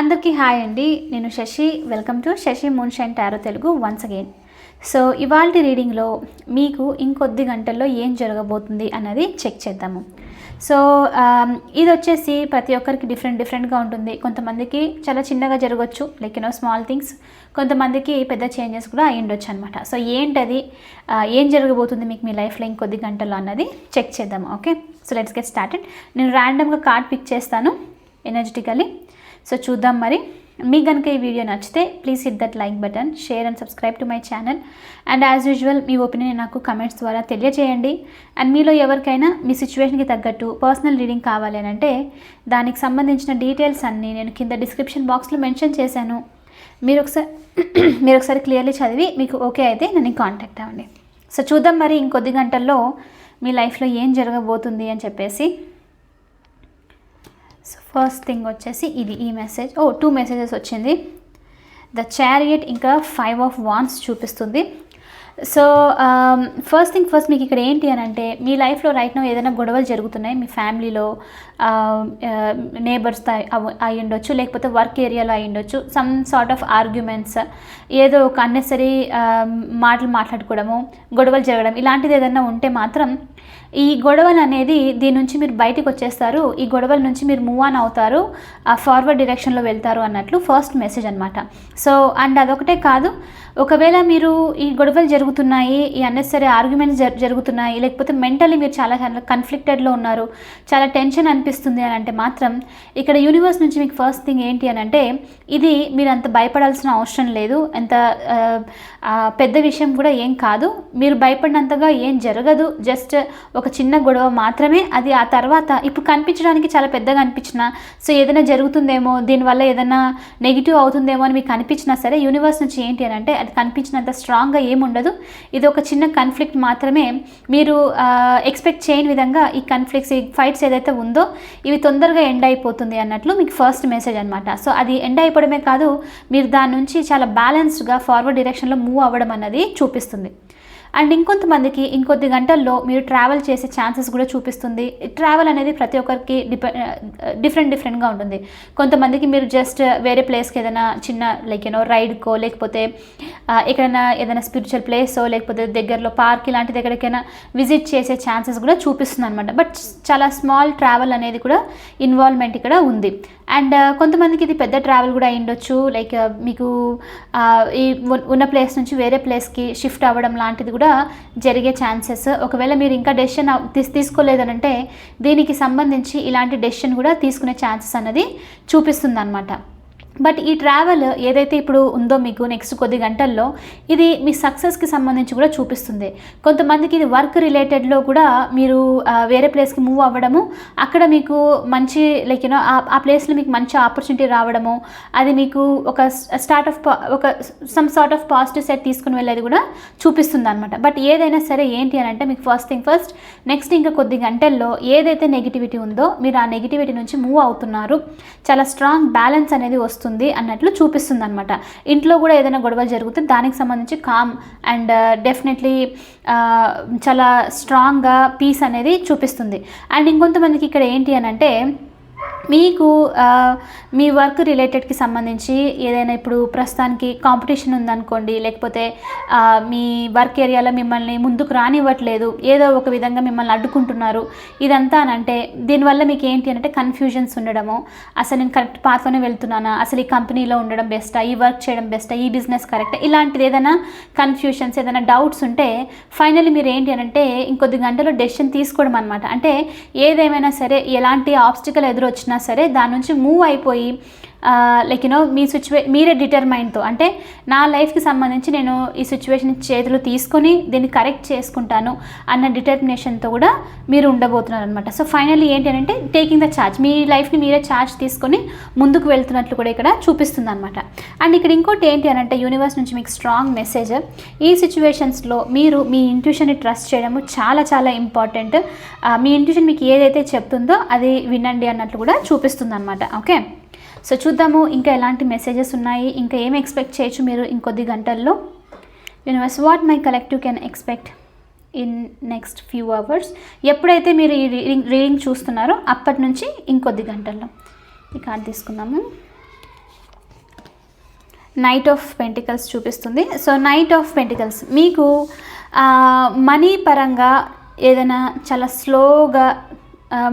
అందరికీ హాయ్ అండి. నేను Sashi. Welcome to Sashi moonshine tarot Telugu once again. So ఇవాళ రీడింగ్లో మీకు ఇంకొద్ది గంటల్లో ఏం జరగబోతుంది అన్నది చెక్ చేద్దాము. సో ఇది వచ్చేసి ప్రతి ఒక్కరికి డిఫరెంట్ డిఫరెంట్గా ఉంటుంది. కొంతమందికి చాలా చిన్నగా జరగవచ్చు లైక్ యూనో స్మాల్ థింగ్స్. కొంతమందికి పెద్ద చేంజెస్ కూడా అయి ఉండొచ్చు అనమాట సో ఏంటది ఏం జరగబోతుంది మీకు మీ లైఫ్లో ఇంకొద్ది గంటల్లో అన్నది చెక్ చేద్దాము okay? So let's get started. నేను ర్యాండమ్గా కార్డ్ పిక్ చేస్తాను ఎనర్జెటికలీ సో చూద్దాం మరి. మీకు కనుక ఈ వీడియో నచ్చితే please hit that like button share and subscribe to my channel and as usual me opinion నాకు కమెంట్స్ ద్వారా తెలియజేయండి అండ్ మీలో ఎవరికైనా మీ సిచ్యువేషన్కి తగ్గట్టు పర్సనల్ రీడింగ్ కావాలి అని అంటే దానికి సంబంధించిన డీటెయిల్స్ అన్నీ నేను కింద డిస్క్రిప్షన్ బాక్స్లో మెన్షన్ చేశాను. మీరు ఒకసారి మీరు ఒకసారి క్లియర్లీ చదివి మీకు ఓకే అయితే నన్ను కాంటాక్ట్ అవ్వండి. సో చూద్దాం మరి ఇంకొద్ది గంటల్లో మీ లైఫ్లో ఏం జరగబోతుంది అని చెప్పేసి. ఫస్ట్ థింగ్ వచ్చేసి ఇది ఈ మెసేజ్ ఓ టూ మెసేజెస్ వచ్చింది. ద చారియట్ ఇంకా ఫైవ్ ఆఫ్ వాన్స్ చూపిస్తుంది. సో ఫస్ట్ థింగ్ ఫస్ట్ మీకు ఇక్కడ ఏంటి అని అంటే మీ లైఫ్లో రైట్ నో ఏదైనా గొడవలు జరుగుతున్నాయి? మీ ఫ్యామిలీలో నేబర్స్తో um, uh, అయి ఉండొచ్చు లేకపోతే వర్క్ ఏరియాలో అయి ఉండొచ్చు. సమ్ సార్ట్ ఆఫ్ ఆర్గ్యుమెంట్స్ ఏదో ఒక అన్నెసరీ um, మాటలు మాట్లాడుకోవడము గొడవలు జరగడం ఇలాంటిది ఏదైనా ఉంటే మాత్రం ఈ గొడవలు అనేది దీని నుంచి మీరు బయటకు వచ్చేస్తారు. ఈ గొడవల నుంచి మీరు మూవ్ ఆన్ అవుతారు. ఆ ఫార్వర్డ్ డైరెక్షన్లో వెళ్తారు అన్నట్లు ఫస్ట్ మెసేజ్ అనమాట సో అండ్ అదొకటే కాదు. ఒకవేళ మీరు ఈ గొడవలు జరుగుతున్నాయి ఈ అన్నెసరీ ఆర్గ్యుమెంట్స్ జరు జరుగుతున్నాయి లేకపోతే మెంటలీ మీరు చాలా కన్ఫ్లిక్టెడ్లో ఉన్నారు చాలా టెన్షన్ అనిపిస్తుంది అని అంటే మాత్రం ఇక్కడ యూనివర్స్ నుంచి మీకు ఫస్ట్ థింగ్ ఏంటి అని అంటే ఇది మీరు అంత భయపడాల్సిన అవసరం లేదు. అంత పెద్ద విషయం కూడా ఏం కాదు. మీరు భయపడినంతగా ఏం జరగదు. జస్ట్ ఒక చిన్న గొడవ మాత్రమే అది ఆ తర్వాత ఇప్పుడు కనిపించడానికి చాలా పెద్దగా అనిపించిన సో ఏదైనా జరుగుతుందేమో దీనివల్ల ఏదైనా నెగిటివ్ అవుతుందేమో అని మీకు అనిపించినా సరే యూనివర్స్ నుంచి ఏంటి అని అంటే అది కనిపించినంత స్ట్రాంగ్గా ఏముండదు. ఇది ఒక చిన్న కన్ఫ్లిక్ట్ మాత్రమే. మీరు ఎక్స్పెక్ట్ చేయని విధంగా ఈ కన్ఫ్లిక్ట్స్ ఈ ఫైట్స్ ఏదైతే ఉందో ఇవి తొందరగా ఎండ్ అయిపోతుంది అన్నట్లు మీకు ఫస్ట్ మెసేజ్ అనమాట సో అది ఎండ్ అయిపోవడమే కాదు మీరు దాని నుంచి చాలా బ్యాలెన్స్డ్గా ఫార్వర్డ్ డైరెక్షన్లో మూవ్ అవ్వడం అన్నది చూపిస్తుంది. అండ్ ఇంకొంతమందికి ఇంకొద్ది గంటల్లో మీరు ట్రావెల్ చేసే ఛాన్సెస్ కూడా చూపిస్తుంది. ట్రావెల్ అనేది ప్రతి ఒక్కరికి డిపె డిఫరెంట్ డిఫరెంట్గా ఉంటుంది. కొంతమందికి మీరు జస్ట్ వేరే ప్లేస్కి ఏదైనా చిన్న లైక్ యూనో రైడ్కో లేకపోతే ఎక్కడైనా ఏదైనా స్పిరిచువల్ ప్లేసో లేకపోతే దగ్గరలో పార్క్ ఇలాంటి దగ్గరికైనా విజిట్ చేసే ఛాన్సెస్ కూడా చూపిస్తుంది అనమాట బట్ చాలా స్మాల్ ట్రావెల్ అనేది కూడా ఇన్వాల్వ్మెంట్ ఇక్కడ ఉంది. అండ్ uh, కొంతమందికి ఇది పెద్ద ట్రావెల్ కూడా అయ్యుండొచ్చు లైక్ uh, మీకు uh, ఈ ఉన్న ప్లేస్ నుంచి వేరే ప్లేస్కి షిఫ్ట్ అవ్వడం లాంటిది కూడా జరిగే ఛాన్సెస్ ఒకవేళ మీరు ఇంకా డెసిషన్ తీసుకోలేదనంటే దీనికి సంబంధించి ఇలాంటి డెసిషన్ కూడా తీసుకునే ఛాన్సెస్ అన్నది చూపిస్తుంది అనమాట బట్ ఈ ట్రావెల్ ఏదైతే ఇప్పుడు ఉందో మీకు నెక్స్ట్ కొద్ది గంటల్లో ఇది మీ సక్సెస్కి సంబంధించి కూడా చూపిస్తుంది. కొంతమందికి ఇది వర్క్ రిలేటెడ్లో కూడా మీరు వేరే ప్లేస్కి మూవ్ అవ్వడము అక్కడ మీకు మంచి లైక్ యూనో ఆ ప్లేస్లో మీకు మంచి ఆపర్చునిటీ రావడము అది మీకు ఒక స్టార్ట్ ఆఫ్ ఒక some sort of positive set తీసుకుని వెళ్ళేది కూడా చూపిస్తుంది అనమాట బట్ ఏదైనా సరే ఏంటి అని అంటే మీకు ఫస్ట్ థింగ్ ఫస్ట్ నెక్స్ట్ ఇంకా కొద్ది గంటల్లో ఏదైతే నెగిటివిటీ ఉందో మీరు ఆ నెగిటివిటీ నుంచి మూవ్ అవుతున్నారు చాలా స్ట్రాంగ్ బ్యాలెన్స్ అనేది వస్తుంది. అన్నట్లు చూపిస్తుంది అనమాట ఇంట్లో కూడా ఏదైనా గొడవలు జరిగితే దానికి సంబంధించి కామ్ అండ్ డెఫినెట్లీ చాలా స్ట్రాంగ్గా పీస్ అనేది చూపిస్తుంది. అండ్ ఇంకొంతమందికి ఇక్కడ ఏంటి అని అంటే మీకు మీ వర్క్ రిలేటెడ్కి సంబంధించి ఏదైనా ఇప్పుడు ప్రస్తుతానికి కాంపిటీషన్ ఉందనుకోండి లేకపోతే మీ వర్క్ ఏరియాలో మిమ్మల్ని ముందుకు రానివ్వట్లేదు ఏదో ఒక విధంగా మిమ్మల్ని అడ్డుకుంటున్నారు ఇదంతా అని అంటే దీనివల్ల మీకు ఏంటి అంటే కన్ఫ్యూజన్స్ ఉండడము. అసలు నేను కరెక్ట్ పాత్లోనే వెళ్తున్నానా? అసలు ఈ కంపెనీలో ఉండడం బెస్టా? ఈ వర్క్ చేయడం బెస్టా? ఈ బిజినెస్ కరెక్టా? ఇలాంటిది ఏదైనా కన్ఫ్యూషన్స్ ఏదైనా డౌట్స్ ఉంటే ఫైనల్లీ మీరు ఏంటి అని అంటే ఇంకొద్ది గంటలో డెసిషన్ తీసుకోవడం అనమాట అంటే ఏదేమైనా సరే ఎలాంటి ఆబ్స్టికల్ ఎదురొచ్చినా సరే దాని నుంచి మూవ్ అయిపోయి లైక్ యూనో మీ సిచ్యువే మీరే డిటర్మైన్తో అంటే నా లైఫ్కి సంబంధించి నేను ఈ సిచ్యువేషన్ చేతులు తీసుకొని దీన్ని కరెక్ట్ చేసుకుంటాను అన్న డిటర్మినేషన్తో కూడా మీరు ఉండబోతున్నారు అనమాట సో ఫైనల్లీ ఏంటి అంటే టేకింగ్ ద ఛార్జ్ మీ లైఫ్ని మీరే ఛార్జ్ తీసుకొని ముందుకు వెళ్తున్నట్లు కూడా ఇక్కడ చూపిస్తుంది అనమాట అండ్ ఇక్కడ ఇంకోటి ఏంటి అని అంటే యూనివర్స్ నుంచి మీకు స్ట్రాంగ్ మెసేజ్ ఈ సిచ్యువేషన్స్లో మీరు మీ ఇంట్యూషన్ని ట్రస్ట్ చేయడము చాలా చాలా ఇంపార్టెంట్ మీ ఇంట్యూషన్ మీకు ఏదైతే చెప్తుందో అది వినండి అన్నట్లు కూడా చూపిస్తుంది అనమాట ఓకే సో చూద్దాము ఇంకా ఎలాంటి మెసేజెస్ ఉన్నాయి ఇంకా ఏం ఎక్స్పెక్ట్ చేయొచ్చు మీరు ఇంకొద్ది గంటల్లో. Universe what my collective can expect in next few hours ఎప్పుడైతే మీరు ఈ రీడింగ్ రీడింగ్ చూస్తున్నారో అప్పటి నుంచి ఇంకొద్ది గంటల్లో. ఈ కార్డ్ తీసుకుందాము. నైట్ ఆఫ్ పెంటికల్స్ చూపిస్తుంది. సో నైట్ ఆఫ్ పెంటికల్స్ మీకు మనీ పరంగా ఏదైనా చాలా స్లోగా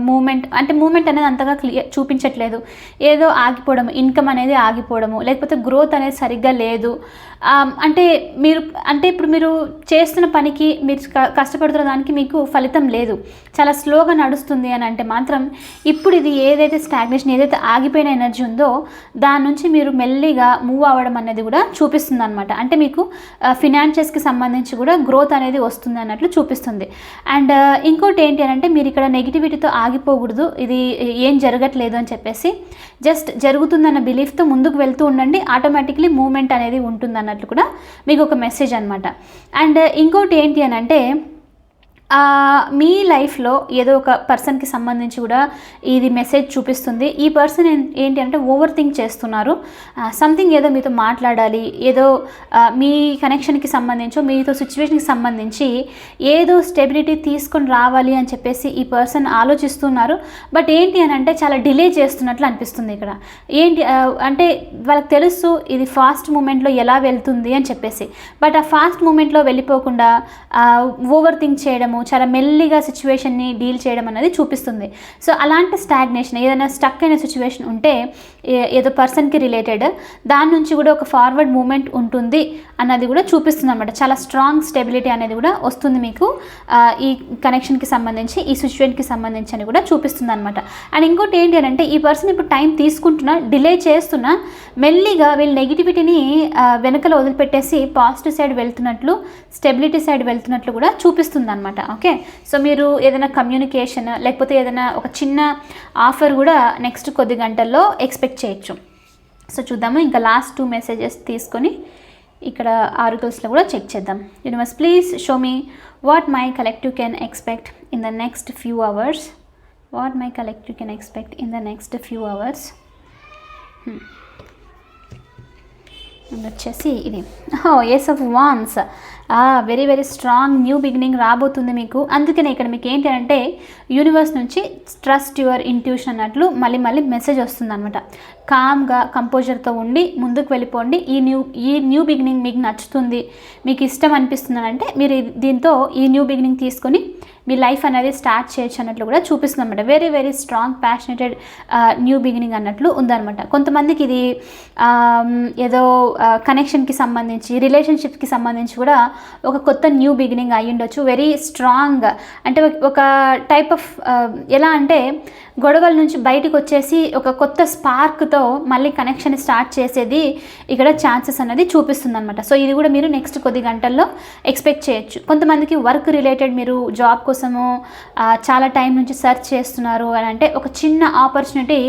మూమెంట్ అంటే మూమెంట్ అనేది అంతగా క్లియర్ చూపించట్లేదు. ఏదో ఆగిపోవడం ఇన్కమ్ అనేది ఆగిపోవడము లేకపోతే గ్రోత్ అనేది సరిగ్గా లేదు. అంటే మీరు అంటే ఇప్పుడు మీరు చేస్తున్న పనికి మీరు క- కష్టపడుతున్న దానికి మీకు ఫలితం లేదు. చాలా స్లోగా నడుస్తుంది అని అంటే మాత్రం ఇప్పుడు ఇది ఏదైతే స్టాగ్నేషన్ ఏదైతే ఆగిపోయిన ఎనర్జీ ఉందో దాని నుంచి మీరు మెల్లిగా మూవ్ అవ్వడం అనేది కూడా చూపిస్తుంది అనమాట అంటే మీకు ఫినాన్షియల్స్కి సంబంధించి కూడా గ్రోత్ అనేది వస్తుంది అన్నట్లు చూపిస్తుంది. అండ్ ఇంకోటి ఏంటి అని అంటే మీరు ఇక్కడ నెగిటివిటీతో ఆగిపోకూడదు. ఇది ఏం జరగట్లేదు అని చెప్పేసి జస్ట్ జరుగుతుందన్న బిలీఫ్తో ముందుకు వెళ్తూ ఉండండి. ఆటోమేటిక్లీ మూమెంట్ అనేది ఉంటుంది అన్నట్లు కూడా మీకు ఒక మెసేజ్ అనమాట అండ్ ఇంకోటి ఏంటి అని అంటే మీ లైఫ్లో ఏదో ఒక పర్సన్కి సంబంధించి కూడా ఇది మెసేజ్ చూపిస్తుంది. ఈ పర్సన్ ఏంటి అంటే ఓవర్ థింక్ చేస్తున్నారు సంథింగ్ ఏదో మీతో మాట్లాడాలి ఏదో మీ కనెక్షన్కి సంబంధించో మీతో సిచ్యువేషన్కి సంబంధించి ఏదో స్టెబిలిటీ తీసుకొని రావాలి అని చెప్పేసి ఈ పర్సన్ ఆలోచిస్తున్నారు. బట్ ఏంటి అని అంటే చాలా డిలే చేస్తున్నట్లు అనిపిస్తుంది ఇక్కడ. ఏంటి అంటే వాళ్ళకి తెలుసు ఇది ఫాస్ట్ మూమెంట్లో ఎలా వెళ్తుంది అని చెప్పేసి. బట్ ఆ ఫాస్ట్ మూమెంట్లో వెళ్ళిపోకుండా ఓవర్ థింక్ చేయడము చాలా మెల్లిగా సిచ్యువేషన్ని డీల్ చేయడం అనేది చూపిస్తుంది. సో అలాంటి స్టాగ్నేషన్ ఏదైనా స్టక్ అయిన సిచ్యువేషన్ ఉంటే ఏదో పర్సన్కి రిలేటెడ్ దాని నుంచి కూడా ఒక ఫార్వర్డ్ మూమెంట్ ఉంటుంది అన్నది కూడా చూపిస్తుంది అనమాట చాలా స్ట్రాంగ్ స్టెబిలిటీ అనేది కూడా వస్తుంది మీకు ఈ కనెక్షన్కి సంబంధించి ఈ సిచ్యువేషన్కి సంబంధించి అని కూడా చూపిస్తుంది అనమాట అండ్ ఇంకోటి ఏంటి అని అంటే ఈ పర్సన్ ఇప్పుడు టైం తీసుకుంటున్నా డిలే చేస్తున్నా మెల్లిగా వీళ్ళు నెగిటివిటీని వెనకలో వదిలిపెట్టేసి పాజిటివ్ సైడ్ వెళ్తున్నట్లు స్టెబిలిటీ సైడ్ వెళ్తున్నట్లు కూడా చూపిస్తుంది అనమాట ఓకే? సో మీరు ఏదైనా కమ్యూనికేషన్ లేకపోతే ఏదైనా ఒక చిన్న ఆఫర్ కూడా నెక్స్ట్ కొద్ది గంటల్లో ఎక్స్పెక్ట్ చేయొచ్చు. సో చూద్దాము ఇంకా లాస్ట్ టూ మెసేజెస్ తీసుకొని ఇక్కడ ఆర్టికల్స్లో కూడా చెక్ చేద్దాం. Universe please show me what my collective can expect in the next few hours what my collective can expect in the next few hours వచ్చేసి ఇది. ఓ ace of wands very very strong new beginning రాబోతుంది మీకు. అందుకనే ఇక్కడ మీకు ఏంటి అంటే universe నుంచి ట్రస్ట్ యువర్ ఇంట్యూషన్ అన్నట్లు మళ్ళీ మళ్ళీ మెసేజ్ వస్తుంది అనమాట కామ్గా కంపోజర్తో ఉండి ముందుకు వెళ్ళిపోండి. ఈ న్యూ ఈ న్యూ బిగినింగ్ మీకు నచ్చుతుంది. మీకు ఇష్టం అనిపిస్తుంది అంటే మీరు దీంతో ఈ న్యూ బిగినింగ్ తీసుకొని మీ లైఫ్ అనేది స్టార్ట్ చేయొచ్చు అన్నట్లు కూడా చూపిస్తుంది అనమాట very very strong passionated new beginning అన్నట్లు ఉందన్నమాట. కొంతమందికి ఇది ఏదో కనెక్షన్కి సంబంధించి రిలేషన్షిప్కి సంబంధించి కూడా ఒక కొత్త న్యూ బిగినింగ్ అయి ఉండొచ్చు వెరీ స్ట్రాంగ్ అంటే ఒక- ఒక టైప్ ఆఫ్ uh, ఎలా అంటే గొడవల నుంచి బయటకు వచ్చేసి ఒక కొత్త స్పార్క్తో మళ్ళీ కనెక్షన్ స్టార్ట్ చేసేది ఇక్కడ ఛాన్సెస్ అనేది చూపిస్తుందనమాట సో ఇది కూడా మీరు నెక్స్ట్ కొద్ది గంటల్లో ఎక్స్పెక్ట్ చేయొచ్చు. కొంతమందికి వర్క్ రిలేటెడ్ మీరు జాబ్ కోసము చాలా టైం నుంచి సెర్చ్ చేస్తున్నారు అని అంటే ఒక చిన్న ఆపర్చునిటీ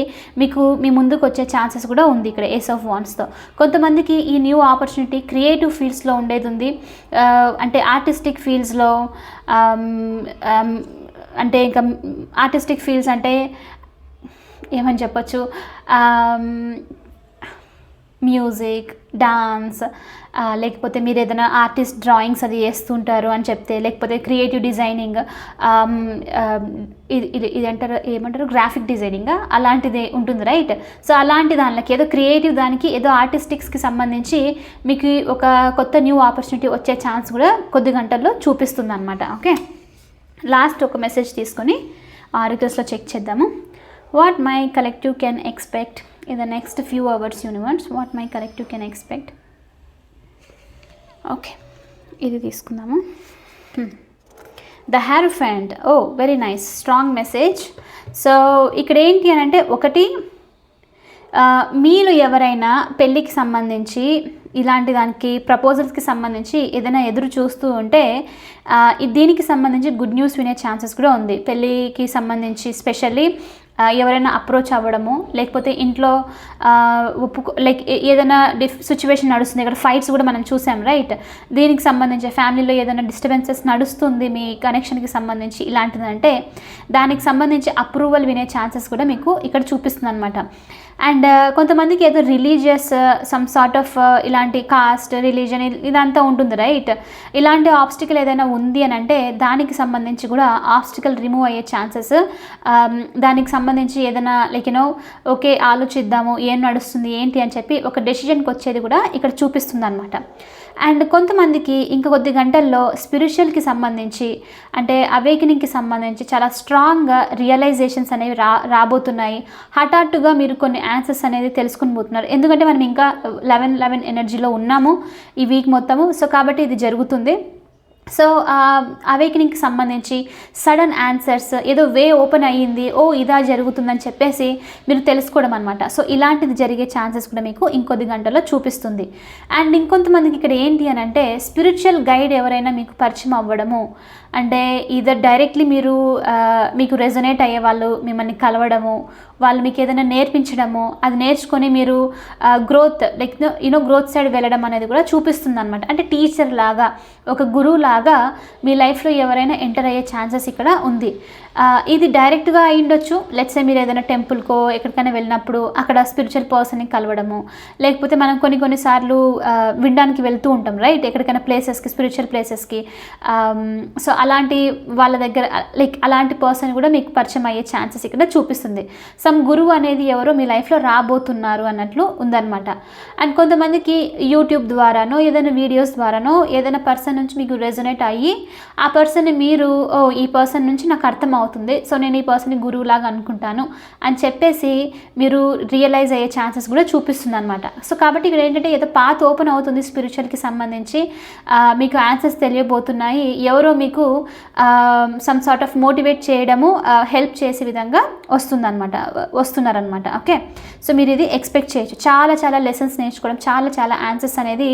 మీకు మీ ముందుకు వచ్చే ఛాన్సెస్ కూడా ఉంది ఇక్కడ ఏస్ ఆఫ్ వాన్స్తో కొంతమందికి ఈ న్యూ ఆపర్చునిటీ క్రియేటివ్ ఫీల్డ్స్లో ఉండేది ఉంది. అంటే ఆర్టిస్టిక్ ఫీల్డ్స్లో అంటే ఇంకా ఆర్టిస్టిక్ ఫీల్డ్స్ అంటే ఏమని చెప్పొచ్చు? మ్యూజిక్ డాన్స్ లేకపోతే మీరు ఏదైనా ఆర్టిస్ట్ డ్రాయింగ్స్ అది వేస్తుంటారు అని చెప్తే లేకపోతే క్రియేటివ్ డిజైనింగ్ ఇది ఇది ఇది అంటారు ఏమంటారు? గ్రాఫిక్ డిజైనింగ్ అలాంటిది ఉంటుంది రైట్? సో అలాంటి దానిలోకి ఏదో క్రియేటివ్ దానికి ఏదో ఆర్టిస్టిక్స్కి సంబంధించి మీకు ఒక కొత్త న్యూ ఆపర్చునిటీ వచ్చే ఛాన్స్ కూడా కొద్ది గంటల్లో చూపిస్తుంది అనమాట ఓకే? లాస్ట్ ఒక మెసేజ్ తీసుకొని రిక్వెస్ట్లో చెక్ చేద్దాము. What my collective can expect in the next few hours universe what my collective can expect okay ఇది తీసుకుందాము. The hierophant oh very nice strong message so ఇక్కడ ఏంటి అని అంటే ఒకటి uh, మీరు ఎవరైనా పెళ్ళికి సంబంధించి ఇలాంటి దానికి ప్రపోజల్స్కి సంబంధించి ఏదైనా ఎదురు చూస్తూ ఉంటే దీనికి సంబంధించి గుడ్ న్యూస్ వినే ఛాన్సెస్ కూడా ఉంది. పెళ్ళికి సంబంధించి స్పెషల్లీ ఎవరైనా అప్రోచ్ అవ్వడము లేకపోతే ఇంట్లో ఒప్పు ఒప్పుకో లైక్ ఏదైనా డిఫ్ సిచ్యువేషన్ నడుస్తుంది. ఇక్కడ ఫైట్స్ కూడా మనం చూసాం రైట్? దీనికి సంబంధించి ఫ్యామిలీలో ఏదైనా డిస్టర్బెన్సెస్ నడుస్తుంది మీ కనెక్షన్కి సంబంధించి ఇలాంటిదంటే దానికి సంబంధించి అప్రూవల్ వినే ఛాన్సెస్ కూడా మీకు ఇక్కడ చూపిస్తుంది అనమాట అండ్ uh, కొంతమందికి ఏదో రిలీజియస్ సమ్ సార్ట్ ఆఫ్ ఇలాంటి కాస్ట్ రిలీజన్ ఇదంతా ఉంటుంది రైట్ ఇలాంటి ఆబ్స్టికల్ ఏదైనా ఉంది అని అంటే దానికి సంబంధించి కూడా ఆబ్స్టికల్ రిమూవ్ అయ్యే ఛాన్సెస్ um, దానికి సంబంధించి ఏదైనా లైక్ యూనో ఓకే ఆలోచిద్దాము ఏం నడుస్తుంది ఏంటి అని చెప్పి ఒక డెసిషన్కి వచ్చేది కూడా ఇక్కడ చూపిస్తుంది అనమాట అండ్ కొంతమందికి ఇంక కొద్ది గంటల్లో స్పిరిచువల్కి సంబంధించి అంటే అవేకనింగ్కి సంబంధించి చాలా స్ట్రాంగ్గా రియలైజేషన్స్ అనేవి రా రాబోతున్నాయి. హఠాత్తుగా మీరు కొన్ని ఆన్సర్స్ అనేది తెలుసుకుని పోతున్నారు. ఎందుకంటే మనం ఇంకా లెవెన్ లెవెన్ ఎనర్జీలో ఉన్నాము ఈ వీక్ మొత్తము. సో కాబట్టి ఇది జరుగుతుంది. సో అవేకనింగ్కి సంబంధించి సడన్ ఆన్సర్స్ ఏదో వే ఓపెన్ అయ్యింది ఓ ఇదా జరుగుతుందని చెప్పేసి మీరు తెలుసుకోవడం అనమాట సో ఇలాంటిది జరిగే ఛాన్సెస్ కూడా మీకు ఇంకొద్ది గంటల్లో చూపిస్తుంది. అండ్ ఇంకొంతమందికి ఇక్కడ ఏంటి అని అంటే స్పిరిచువల్ గైడ్ ఎవరైనా మీకు పరిచయం అవ్వడము అంటే ఇదర్ డైరెక్ట్లీ మీరు మీకు రెజొనేట్ అయ్యే వాళ్ళు మిమ్మల్ని కలవడము వాళ్ళు మీకు ఏదైనా నేర్పించడము అది నేర్చుకొని మీరు growth like you know growth side వెళ్ళడం అనేది కూడా చూపిస్తుంది అనమాట అంటే టీచర్ లాగా ఒక గురువు లాగా మీ లైఫ్లో ఎవరైనా ఎంటర్ అయ్యే ఛాన్సెస్ ఇక్కడ ఉంది. ఇది డైరెక్ట్గా అయి ఉండొచ్చు లెట్సే మీరు ఏదైనా టెంపుల్కో ఎక్కడికైనా వెళ్ళినప్పుడు అక్కడ స్పిరిచువల్ పర్సన్ని కలవడము. లేకపోతే మనం కొన్ని కొన్నిసార్లు వినడానికి వెళ్తూ ఉంటాం రైట్ ఎక్కడికైనా ప్లేసెస్కి స్పిరిచువల్ ప్లేసెస్కి సో అలాంటి వాళ్ళ దగ్గర లైక్ అలాంటి పర్సన్ కూడా మీకు పరిచయం అయ్యే ఛాన్సెస్ ఇక్కడ చూపిస్తుంది. సమ్ గురువు అనేది ఎవరో మీ లైఫ్లో రాబోతున్నారు అన్నట్లు ఉందన్నమాట. అండ్ కొంతమందికి యూట్యూబ్ ద్వారానో ఏదైనా వీడియోస్ ద్వారానో ఏదైనా పర్సన్ నుంచి మీకు రెజొనేట్ అయ్యి ఆ పర్సన్ మీరు ఓ ఈ పర్సన్ నుంచి నాకు అర్థం అవుతుంది. సో నేను ఈ పర్సన్ని గురువులాగా అనుకుంటాను. అని చెప్పేసి మీరు రియలైజ్ అయ్యే ఛాన్సెస్ కూడా చూపిస్తుంది అనమాట సో కాబట్టి ఇక్కడ ఏంటంటే ఏదో పాత ఓపెన్ అవుతుంది స్పిరిచువల్కి సంబంధించి. మీకు ఆన్సర్స్ తెలియబోతున్నాయి. ఎవరో మీకు సమ్ సార్ట్ ఆఫ్ మోటివేట్ చేయడము హెల్ప్ చేసే విధంగా వస్తుందన్నమాట. వస్తున్నారనమాట ఓకే? సో మీరు ఇది ఎక్స్పెక్ట్ చేయొచ్చు. చాలా చాలా లెసన్స్ నేర్చుకోవడం చాలా చాలా ఆన్సర్స్ అనేది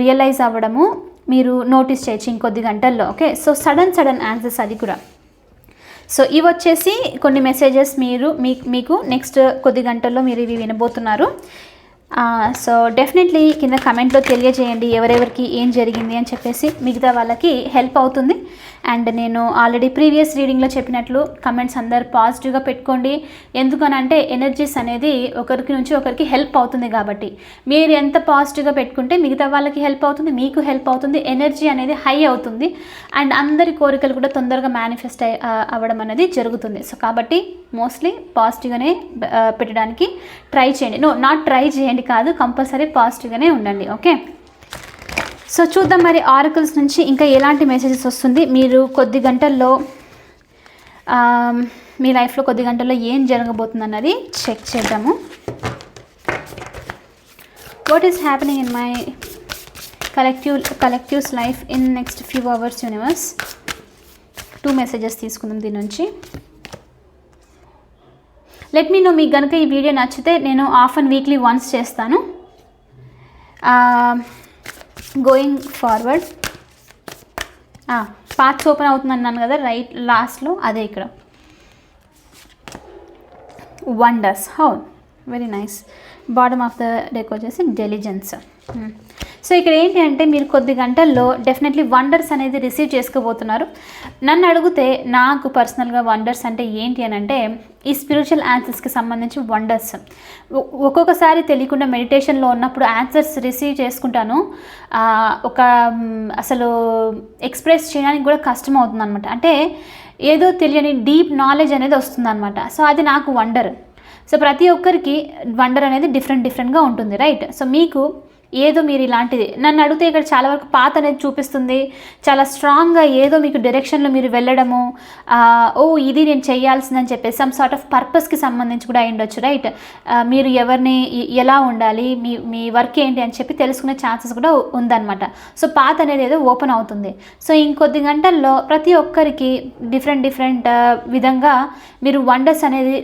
రియలైజ్ అవ్వడము మీరు నోటీస్ చేయొచ్చు ఇంకొద్ది గంటల్లో. Okay? So sudden sudden answers అది కూడా. సో ఇవి వచ్చేసి కొన్ని మెసేజెస్ మీరు మీకు నెక్స్ట్ కొద్ది గంటల్లో మీరు ఇవి వినబోతున్నారు. సో డెఫినెట్లీ కింద కమెంట్లో తెలియజేయండి ఎవరెవరికి ఏం జరిగింది అని చెప్పేసి మిగతా వాళ్ళకి హెల్ప్ అవుతుంది. అండ్ నేను ఆల్రెడీ ప్రీవియస్ రీడింగ్లో చెప్పినట్లు కమెంట్స్ అందరు పాజిటివ్గా పెట్టుకోండి. ఎందుకనంటే ఎనర్జీస్ అనేది ఒకరికి నుంచి ఒకరికి హెల్ప్ అవుతుంది కాబట్టి. మీరు ఎంత పాజిటివ్గా పెట్టుకుంటే మిగతా వాళ్ళకి హెల్ప్ అవుతుంది మీకు హెల్ప్ అవుతుంది ఎనర్జీ అనేది హై అవుతుంది. అండ్ అందరి కోరికలు కూడా తొందరగా మేనిఫెస్ట్ అవ్వడం అనేది జరుగుతుంది. సో కాబట్టి మోస్ట్లీ పాజిటివ్గానే పెట్టడానికి ట్రై చేయండి. నో నాట్ ట్రై చేయండి కాదు కంపల్సరీ పాజిటివ్గానే ఉండండి ఓకే సో చూద్దాం మరి ఆర్కిల్స్ నుంచి ఇంకా ఎలాంటి మెసేజెస్ వస్తుంది. మీరు కొద్ది గంటల్లో మీ లైఫ్లో కొద్ది గంటల్లో ఏం జరగబోతుంది అన్నది చెక్ చేద్దాము. What is happening in my collective collectives life in next few hours universe two messages తీసుకుందాం దీని నుంచి. లెట్ మీ నో మీకు కనుక ఈ వీడియో నచ్చితే నేను ఆఫ్ అండ్ వీక్లీ వన్స్ చేస్తాను. గోయింగ్ ఫార్వర్డ్ పార్ట్స్ ఓపెన్ అవుతుంది అన్నాను కదా రైట్ లాస్ట్లో అదే ఇక్కడ. Wonders how very nice bottom of the deck వచ్చేసి డెలిజెన్స్ సో ఇక్కడ ఏంటి అంటే మీరు కొద్ది గంటల్లో డెఫినెట్లీ వండర్స్ అనేది రిసీవ్ చేసుకోబోతున్నారు. నన్ను అడిగితే నాకు పర్సనల్గా వండర్స్ అంటే ఏంటి అని అంటే ఈ స్పిరిచువల్ ఆన్సర్స్కి సంబంధించి వండర్స్ ఒక్కొక్కసారి తెలియకుండా మెడిటేషన్లో ఉన్నప్పుడు ఆన్సర్స్ రిసీవ్ చేసుకుంటాను. ఒక అసలు ఎక్స్ప్రెస్ చేయడానికి కూడా కష్టం అవుతుంది అనమాట అంటే ఏదో తెలియని డీప్ నాలెడ్జ్ అనేది వస్తుందన్నమాట. సో అది నాకు వండర్ సో ప్రతి ఒక్కరికి వండర్ అనేది డిఫరెంట్ డిఫరెంట్గా ఉంటుంది రైట్ సో మీకు ఏదో మీరు ఇలాంటిది. నన్ను అడిగితే ఇక్కడ చాలా వరకు పాత అనేది చూపిస్తుంది. చాలా స్ట్రాంగ్గా ఏదో మీకు డైరెక్షన్లో మీరు వెళ్ళడము. ఓ ఇది నేను చేయాల్సిందని చెప్పేసి సమ్ సార్ట్ ఆఫ్ పర్పస్కి సంబంధించి కూడా అయ్యుండొచ్చు ఉండొచ్చు రైట్ మీరు ఎవరిని ఎలా ఉండాలి? మీ మీ వర్క్ ఏంటి అని చెప్పి తెలుసుకునే ఛాన్సెస్ కూడా ఉందన్నమాట. సో పాత అనేది ఏదో ఓపెన్ అవుతుంది. సో ఇంకొద్ది గంటల్లో ప్రతి ఒక్కరికి డిఫరెంట్ డిఫరెంట్ విధంగా మీరు వండర్స్ అనేది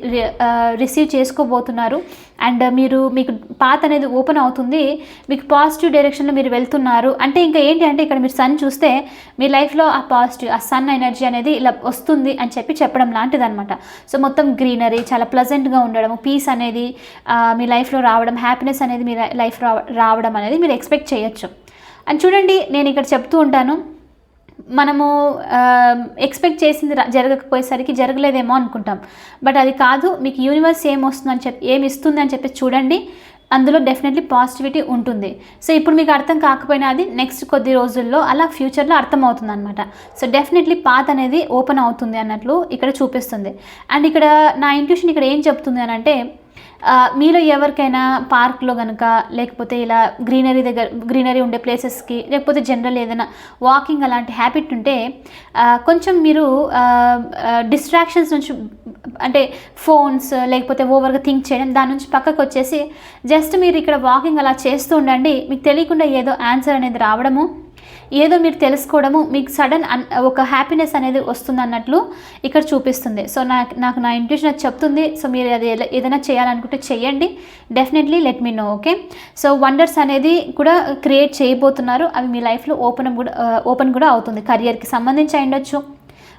రిసీవ్ చేసుకోబోతున్నారు. అండ్ మీరు మీకు పాత అనేది ఓపెన్ అవుతుంది. మీకు పాజిటివ్ డైరెక్షన్లో మీరు వెళ్తున్నారు. అంటే ఇంకా ఏంటి అంటే ఇక్కడ మీరు సన్ చూస్తే మీ లైఫ్లో ఆ పాజిటివ్ ఆ సన్ ఎనర్జీ అనేది ఇలా వస్తుంది అని చెప్పి చెప్పడం లాంటిది అనమాట సో మొత్తం గ్రీనరీ చాలా ప్లజెంట్గా ఉండడం పీస్ అనేది మీ లైఫ్లో రావడం హ్యాపీనెస్ అనేది మీ లైఫ్ రావడం అనేది మీరు ఎక్స్పెక్ట్ చేయొచ్చు. అండ్ చూడండి నేను ఇక్కడ చెప్తూ ఉంటాను. మనము ఎక్స్పెక్ట్ చేసింది జరగకపోయేసరికి జరగలేదేమో అనుకుంటాం. బట్ అది కాదు మీకు యూనివర్స్ ఏం వస్తుందని చెప్పి ఏమి ఇస్తుంది అని చెప్పి చూడండి. అందులో డెఫినెట్లీ పాజిటివిటీ ఉంటుంది. సో ఇప్పుడు మీకు అర్థం కాకపోయినా అది నెక్స్ట్ కొద్ది రోజుల్లో అలా ఫ్యూచర్లో అర్థమవుతుంది అనమాట సో డెఫినెట్లీ పాత్ అనేది ఓపెన్ అవుతుంది అన్నట్లు ఇక్కడ చూపిస్తుంది. అండ్ ఇక్కడ నా ఇంట్యూషన్ ఇక్కడ ఏం చెప్తుంది అని అంటే మీలో ఎవరికైనా పార్క్లో కనుక లేకపోతే ఇలా గ్రీనరీ దగ్గర గ్రీనరీ ఉండే ప్లేసెస్కి లేకపోతే జనరల్ ఏదైనా వాకింగ్ అలాంటి హ్యాబిట్ ఉంటే కొంచెం మీరు డిస్ట్రాక్షన్స్ నుంచి అంటే ఫోన్స్ లేకపోతే ఓవర్గా థింక్ చేయడం దాని నుంచి పక్కకు వచ్చేసి జస్ట్ మీరు ఇక్కడ వాకింగ్ అలా చేస్తూ ఉండండి మీకు తెలియకుండా ఏదో ఆన్సర్ అనేది రావడము. ఏదో మీరు తెలుసుకోవడము మీకు సడన్ ఒక హ్యాపీనెస్ అనేది వస్తుంది అన్నట్లు ఇక్కడ చూపిస్తుంది. సో నాకు నాకు నా ఇంట్యూషన్ అది చెప్తుంది. సో మీరు అది ఏదైనా చేయాలనుకుంటే చేయండి. Definitely let me know okay so wonders అనేది కూడా క్రియేట్ చేయబోతున్నారు. అవి మీ లైఫ్లో ఓపెన్ కూడా uh, ఓపెన్ కూడా అవుతుంది. కెరియర్కి సంబంధించి అయ్యుండొచ్చు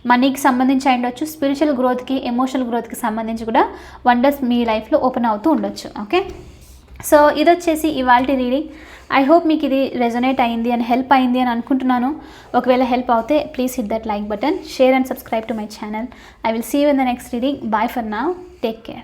మనీకి సంబంధించి అయ్యుండొచ్చు స్పిరిచువల్ గ్రోత్కి ఎమోషనల్ గ్రోత్కి సంబంధించి కూడా వండర్స్ మీ లైఫ్లో ఓపెన్ అవుతూ ఉండొచ్చు ఓకే సో ఇది వచ్చేసి ఇవాళ రీడింగ్ ఐ హోప్ మీకు ఇది రెజొనేట్ అయింది అని హెల్ప్ అయింది అని అనుకుంటున్నాను. ఒకవేళ హెల్ప్ అవుతే please hit that like button share and subscribe to my channel I will see you in the next reading bye for now take care